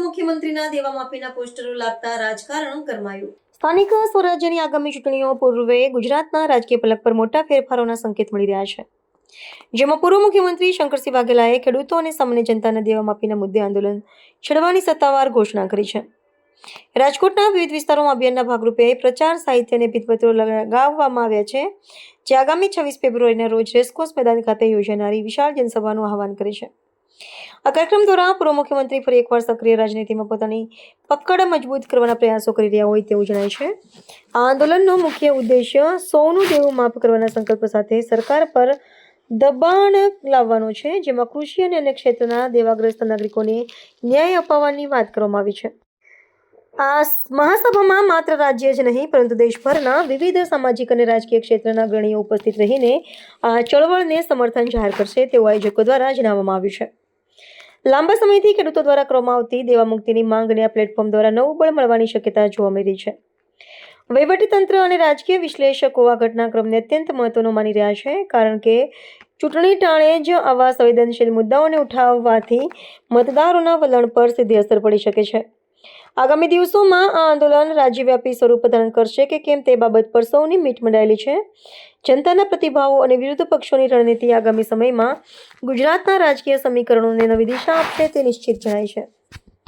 મુખ્યમંત્રીના દેવા પોસ્ટરો લાગતા રાજકારણ ગરમાયું. સ્થાનિક સ્વરાજ્યની આગામી ચૂંટણીઓ પૂર્વે ગુજરાતના રાજકીય પલક પર મોટા ફેરફારોના સંકેત મળી રહ્યા છે. જેમાં પૂર્વ મુખ્યમંત્રી શંકરસિંહ વાઘેલાએ ખેડૂતો અને સામાન્ય જનતાના દેવા માફીના મુદ્દે આંદોલન છેડવાની સત્તાવાર ઘોષણા કરી છે. રાજકોટના વિવિધ વિસ્તારોમાં અભિયાનના ભાગરૂપે પ્રચાર, સાહિત્ય અને ભીતપત્રો લગાવવામાં આવ્યા છે, જે આગામી છવ્વીસ ફેબ્રુઆરીના રોજ રેસકોર્સ મેદાન ખાતે યોજાનારી વિશાળ જનસભાનું આહવાન કરે છે. આ કાર્યક્રમ દ્વારા પૂર્વ મુખ્યમંત્રી ફરી એકવાર સક્રિય રાજનીતિમાં પોતાની પકડ મજબૂત કરવાના પ્રયાસો કરી રહ્યા હોય તેવું જણાય છે. આ આંદોલનનો મુખ્ય ઉદ્દેશ્ય સૌનું દેવું માફ કરવાના સંકલ્પ સાથે સરકાર પર દબાણ લાવવાનો છે, જેમાં કૃષિ અને અન્ય ક્ષેત્રના દેવાગ્રસ્ત નાગરિકોને ન્યાય અપાવવાની વાત કરવામાં આવી છે. આ મહાસભામાં માત્ર રાજ્ય જ નહીં, પરંતુ દેશભરના વિવિધ સામાજિક અને રાજકીય ક્ષેત્રના અગ્રણીઓ ઉપસ્થિત રહીને આ ચળવળને સમર્થન જાહેર કરશે તેવું આયોજકો દ્વારા જણાવવામાં આવ્યું છે. લાંબા સમયથી ખેડૂતો દ્વારા કરવામાં આવતી દેવા મુક્તિની માંગને આ પ્લેટફોર્મ દ્વારા નવું બળ મળવાની શક્યતા જોવા મળી છે. વહીવટીતંત્ર અને રાજકીય વિશ્લેષકો આ ઘટનાક્રમને અત્યંત મહત્વનો માની રહ્યા છે, કારણ કે ચૂંટણી ટાણે જ આવા સંવેદનશીલ મુદ્દાઓને ઉઠાવવાથી મતદારોના વલણ પર સીધી અસર પડી શકે છે. આગામી દિવસોમાં આ આંદોલન રાજ્યવ્યાપી સ્વરૂપ ધારણ કરશે કે કેમ તે બાબત પર સૌની મીટ મંડાયેલી છે. જનતાના પ્રતિભાવો અને વિરુદ્ધ પક્ષોની રણનીતિ આગામી સમયમાં ગુજરાતના રાજકીય સમીકરણોને નવી દિશા આપશે તે નિશ્ચિત જણાય છે.